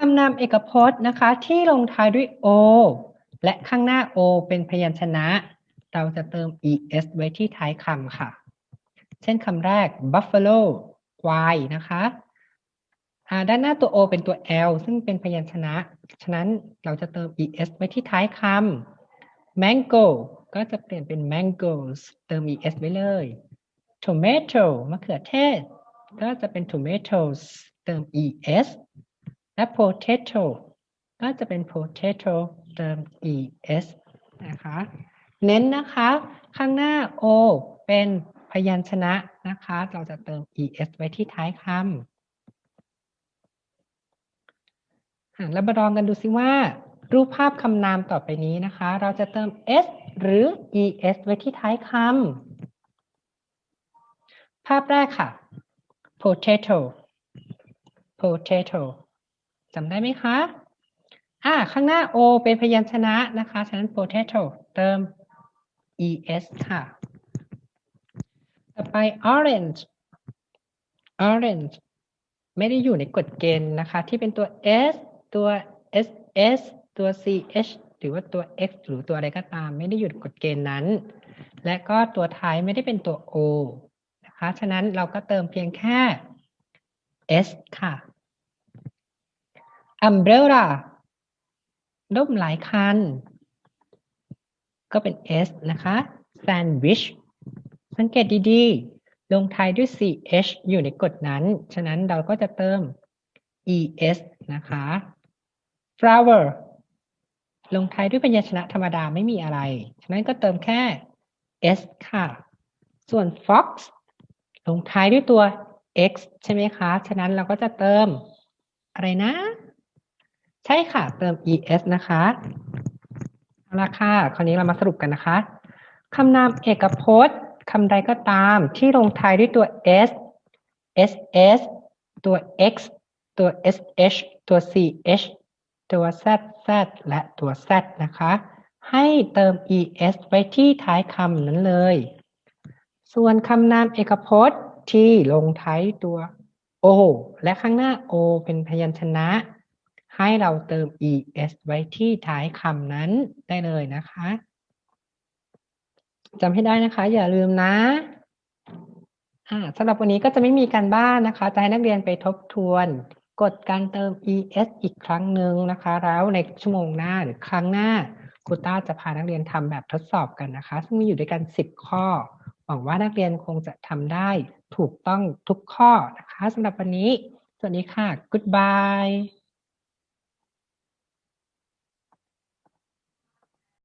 คำนามเอกพจน์นะคะ ที่ลงท้ายด้วย o และข้างหน้า o เป็นพยัญชนะ เราจะเติม es ไว้ที่ท้ายคำค่ะ เช่นคำแรก buffalo ควายนะคะด้านหน้าตัว o เป็นตัว l ซึ่งเป็นพยัญชนะ ฉะนั้นเราจะเติม es ไว้ที่ท้ายคำ mango ก็จะเปลี่ยนเป็น mangoes เติม es ไว้เลย tomato มะเขือเทศ ก็จะเป็น tomatoes เติม es และ potato ก็จะเป็น potato เติม es นะคะ เน้นนะคะ ข้างหน้า o เป็นพยัญชนะนะคะ เราจะเติม es ไว้ที่ท้ายคำแล้วมาลองกันดูซิว่า รูปภาพคำนามต่อไปนี้นะคะ เราจะเติม s หรือ es ไว้ที่ท้ายคำภาพแรกค่ะ potato potato จำได้ไหมคะอ่าข้างหน้า o เป็นพยัญชนะนะคะฉะนั้น potato เติม es ค่ะ ต่อไป orange orange ไม่ได้อยู่ในกฎเกณฑ์นะคะ ที่เป็นตัว s ตัว ss ตัว ch หรือว่าตัว x หรือตัวอะไรก็ตาม ไม่ได้อยู่ในกฎเกณฑ์นั้น และก็ตัวท้ายไม่ได้เป็นตัว o นะคะ ฉะนั้นเราก็เติมเพียงแค่ s ค่ะ umbrella ร่มหลายคัน ก็เป็น s นะคะ sandwich สังเกตดีๆ ลงท้ายด้วย ch อยู่ในกฎนั้น ฉะนั้นเราก็จะเติม es นะคะ flower ลงท้ายด้วยพยัญชนะธรรมดาไม่มีอะไร ฉะนั้นก็เติมแค่ s ค่ะ ส่วน fox ลงท้ายด้วยตัว x ใช่ไหมคะ ฉะนั้นเราก็จะเติมอะไรนะ ใช่ค่ะ เติม es นะคะเอาละค่ะคราวนี้เรามาสรุปกันนะคะคำนามเอกพจน์คำใดก็ตามที่ลงท้ายด้วยตัว s ss ตัว x ตัว sh ตัว ch ตัว zz และตัว z นะคะ ให้เติม es ไว้ที่ท้ายคำนั้นเลย ส่วนคำนามเอกพจน์ที่ลงท้ายตัว o และข้างหน้า o เป็นพยัญชนะ ให้เราเติม es ไว้ที่ท้ายคำนั้นได้เลยนะคะจำให้ได้นะคะ อย่าลืมนะสำหรับวันนี้ก็จะไม่มีการบ้านนะคะ จะให้นักเรียนไปทบทวนกดการเติม es อีกครั้งหนึ่งนะคะ แล้วในชั่วโมงหน้าหรือครั้งหน้าครูต้าจะพานักเรียนทำแบบทดสอบกันนะคะ ซึ่งมีอยู่ด้วยกัน 10 ข้อ หวังว่านักเรียนคงจะทำได้ถูกต้องทุกข้อนะคะสำหรับวันนี้ สวัสดีค่ะ goodbye